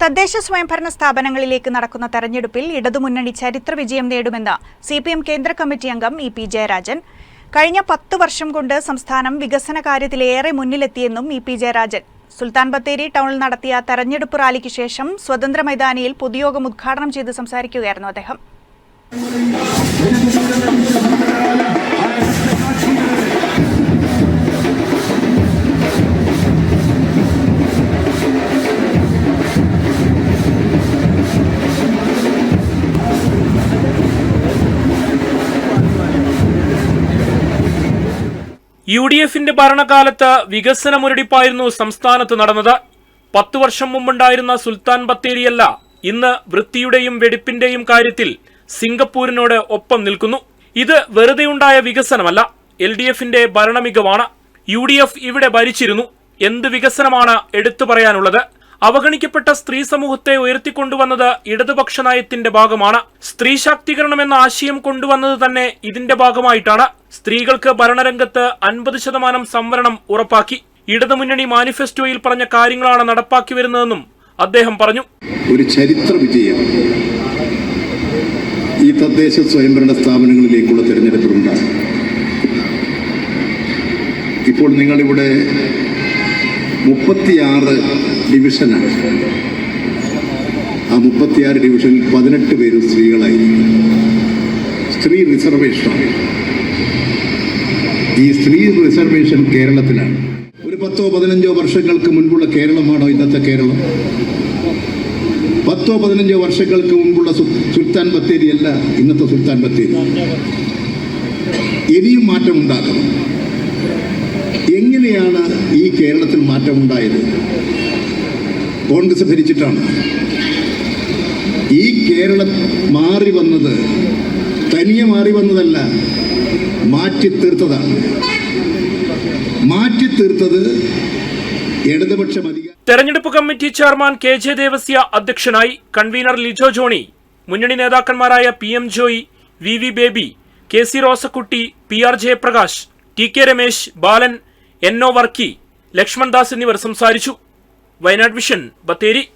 തദ്ദേശ സ്വയംഭരണ സ്ഥാപനങ്ങളിലേക്ക് നടക്കുന്ന തെരഞ്ഞെടുപ്പിൽ ഇടതുമുന്നണി ചരിത്ര വിജയം നേടുമെന്ന് സി പി എം കേന്ദ്ര കമ്മിറ്റി അംഗം ഇ പി ജയരാജൻ. കഴിഞ്ഞ പത്ത് വർഷം കൊണ്ട് സംസ്ഥാനം വികസന കാര്യത്തിലേറെ മുന്നിലെത്തിയെന്നും ഇ പി ജയരാജൻ. സുൽത്താൻ ബത്തേരി ടൗണിൽ നടത്തിയ തെരഞ്ഞെടുപ്പ് റാലിക്ക് ശേഷം സ്വതന്ത്ര മൈതാനിയിൽ പൊതുയോഗം ഉദ്ഘാടനം ചെയ്ത് സംസാരിക്കുകയായിരുന്നു അദ്ദേഹം. യു ഡി എഫിന്റെ ഭരണകാലത്ത് വികസന മുരടിപ്പായിരുന്നു സംസ്ഥാനത്ത് നടന്നത്. പത്തു വർഷം മുമ്പുണ്ടായിരുന്ന സുൽത്താൻ ബത്തേരിയല്ല ഇന്ന് വൃത്തിയുടെയും വെടിപ്പിന്റെയും കാര്യത്തിൽ സിംഗപ്പൂരിനോട് ഒപ്പം നിൽക്കുന്നു. ഇത് വെറുതെയുണ്ടായ വികസനമല്ല എൽ ഡി എഫിന്റെ ഭരണമികവാണ്. യു ഡി എഫ് ഇവിടെ ഭരിച്ചിരുന്നു. എന്ത് വികസനമാണ് എടുത്തു പറയാനുള്ളത്? അവഗണിക്കപ്പെട്ട സ്ത്രീ സമൂഹത്തെ ഉയർത്തിക്കൊണ്ടുവന്നത് ഇടതുപക്ഷ നയത്തിന്റെ ഭാഗമാണ്. സ്ത്രീ ശാക്തീകരണം എന്ന ആശയം കൊണ്ടുവന്നത് തന്നെ ഇതിന്റെ ഭാഗമായിട്ടാണ്. സ്ത്രീകൾക്ക് ഭരണരംഗത്ത് അൻപത് ശതമാനം സംവരണം ഉറപ്പാക്കി. ഇടതുമുന്നണി മാനിഫെസ്റ്റോയിൽ പറഞ്ഞ കാര്യങ്ങളാണ് നടപ്പാക്കി വരുന്നതെന്നും അദ്ദേഹം പറഞ്ഞു. ഒരു ചരിത്ര വിജയം ഈ തദ്ദേശ സ്വയംഭരണ സ്ഥാപനങ്ങളിലേക്കുള്ള തിരഞ്ഞെടുപ്പിലുണ്ടാകും. ഇപ്പോൾ നിങ്ങളിവിടെ മുപ്പത്തിയാറ് ഡിവിഷനാണ്. ആ മുപ്പത്തിയാറ് ഡിവിഷനിൽ പതിനെട്ട് പേരും സ്ത്രീകളായിരിക്കും. സ്ത്രീ റിസർവേഷനാണ് ഈ സ്ത്രീ റിസർവേഷൻ കേരളത്തിലാണ്. ഒരു പത്തോ പതിനഞ്ചോ വർഷങ്ങൾക്ക് മുൻപുള്ള കേരളമാണോ ഇന്നത്തെ കേരളം? പത്തോ പതിനഞ്ചോ വർഷങ്ങൾക്ക് മുൻപുള്ള സുൽത്താൻ ബത്തേരിയല്ല ഇന്നത്തെ സുൽത്താൻ ബത്തേരി. ഇനിയും മാറ്റമുണ്ടാക്കണം എങ്ങനെയാണ് ഈ കേരളത്തിൽ മാറ്റമുണ്ടായത്? കോൺഗ്രസ് ഭരിച്ചിട്ടാണ്. ഈ കേരളം മാറി വന്നത് തനിയെ മാറി വന്നതല്ല മാറ്റി മാറ്റിത്തീർത്തതാണ് മാറ്റിത്തീർത്തത് ഇടതുപക്ഷം അധികാരം തെരഞ്ഞെടുപ്പ് committee chairman K J Devasia അധ്യക്ഷനായി കൺവീനർ ലിജോ ജോണി മുന്നണി നേതാക്കന്മാരായ P M Joy V V Baby K C Rosakutty P R Jayaprakash T K Ramesh Balan N O Varkey Lakshman Das എന്നിവർ സംസാരിച്ചു. വയനാട് വിഷൻ ബത്തേരി.